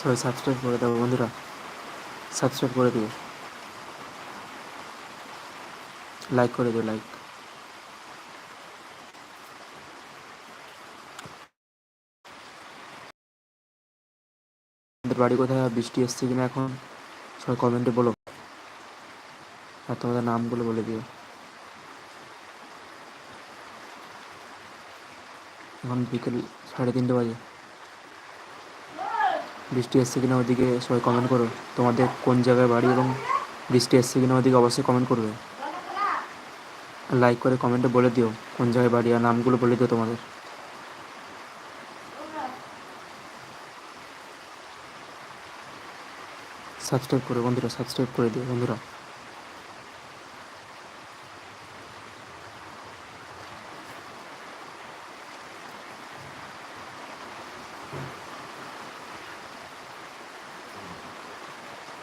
সবাই সাবস্ক্রাইব করে দেবো বন্ধুরা। সাবস্ক্রাইব করে দিও। লাইক করে দিও লাইক বাড়ি কোথায়? বৃষ্টি এসছে কিনা এখন? সবাই কমেন্টে বলো। আর তোমাদের নামগুলো বলে দিও। এখন বিকেল সাড়ে তিনটে বাজে। বৃষ্টি এসছে কিনা ওদিকে সবাই কমেন্ট করো। তোমাদের কোন জায়গায় বাড়ি এবং বৃষ্টি এসছে কিনা ওদিকে অবশ্যই কমেন্ট করবে। লাইক করে কমেন্টে বলে দিও কোন জায়গায় বাড়ি আর নামগুলো বলে দিও তোমাদের। সাবস্ক্রাইব করো বন্ধুরা সাবস্ক্রাইব করে দিও বন্ধুরা।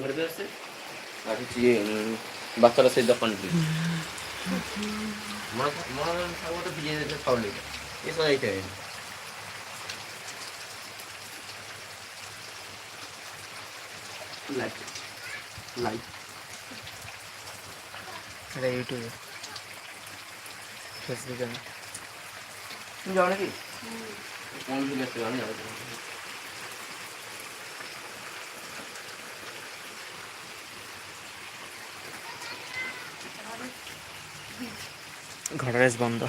ঘরে আর হচ্ছে বাচ্চারা সেই দোকান ছাগলটা ভিজে যেতে খাওয়া লেগে। এসব এইটা লাইক লাইক এটা ইউটিউবে ফেসবুকে না যাও নাকি? কোন যাব? ঘরের বন্ধ।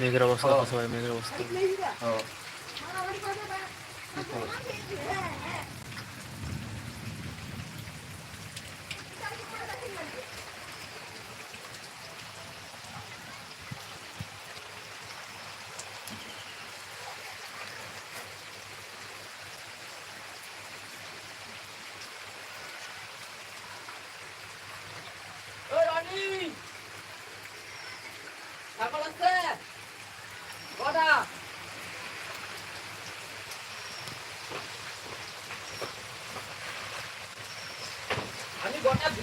মেঘের অবস্থা সবাই মেঘের অবস্থা।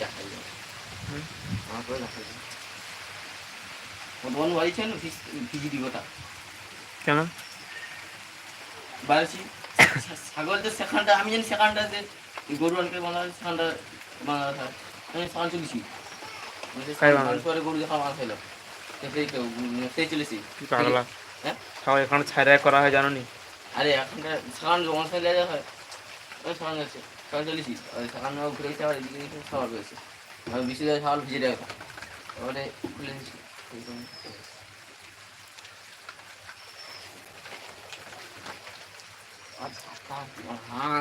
দেখাই যাবে। আমার করে দেখাই যাবে। বর্তমান বাড়ি ছিল ভিজি দিব ওটা কেন? বাড়ছি ছাগল তো সেখানটা আমি জানি গরু আনকে বাঁধা হয়, সেখানটা বাঁধা আমি সেখান চলেছি। পরে গরু দেখা বাঁধা ছিল সেই তো সেই চলেছি। পাগলা? হ্যাঁ? এখানে ছাইরা করা হয় জানো নি আরে এখানটা সেখান জমা হয় আবার জন্য। আচ্ছা, হাঁ।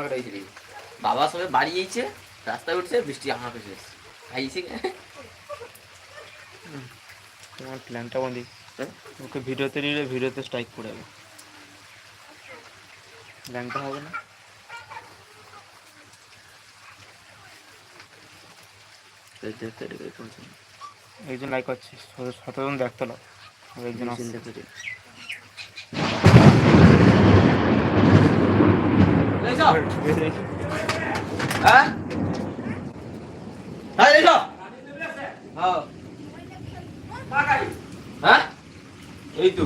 বাবা সবে বাড়ি গিয়েছে রাস্তায় উঠছে বৃষ্টি হাঁ করে খাইছে তোমার প্ল্যানটা হ্যাঁ? ওকে ভিডিওতে নিলে ভিডিওতে স্ট্রাইক করে যাবে প্ল্যানটা হবে না? একজন লাইক করছে সতজন দেখতে লাও একজন। হ্যাঁ? হ্যাঁ হ্যাঁ। হ্যাঁ। এই তো।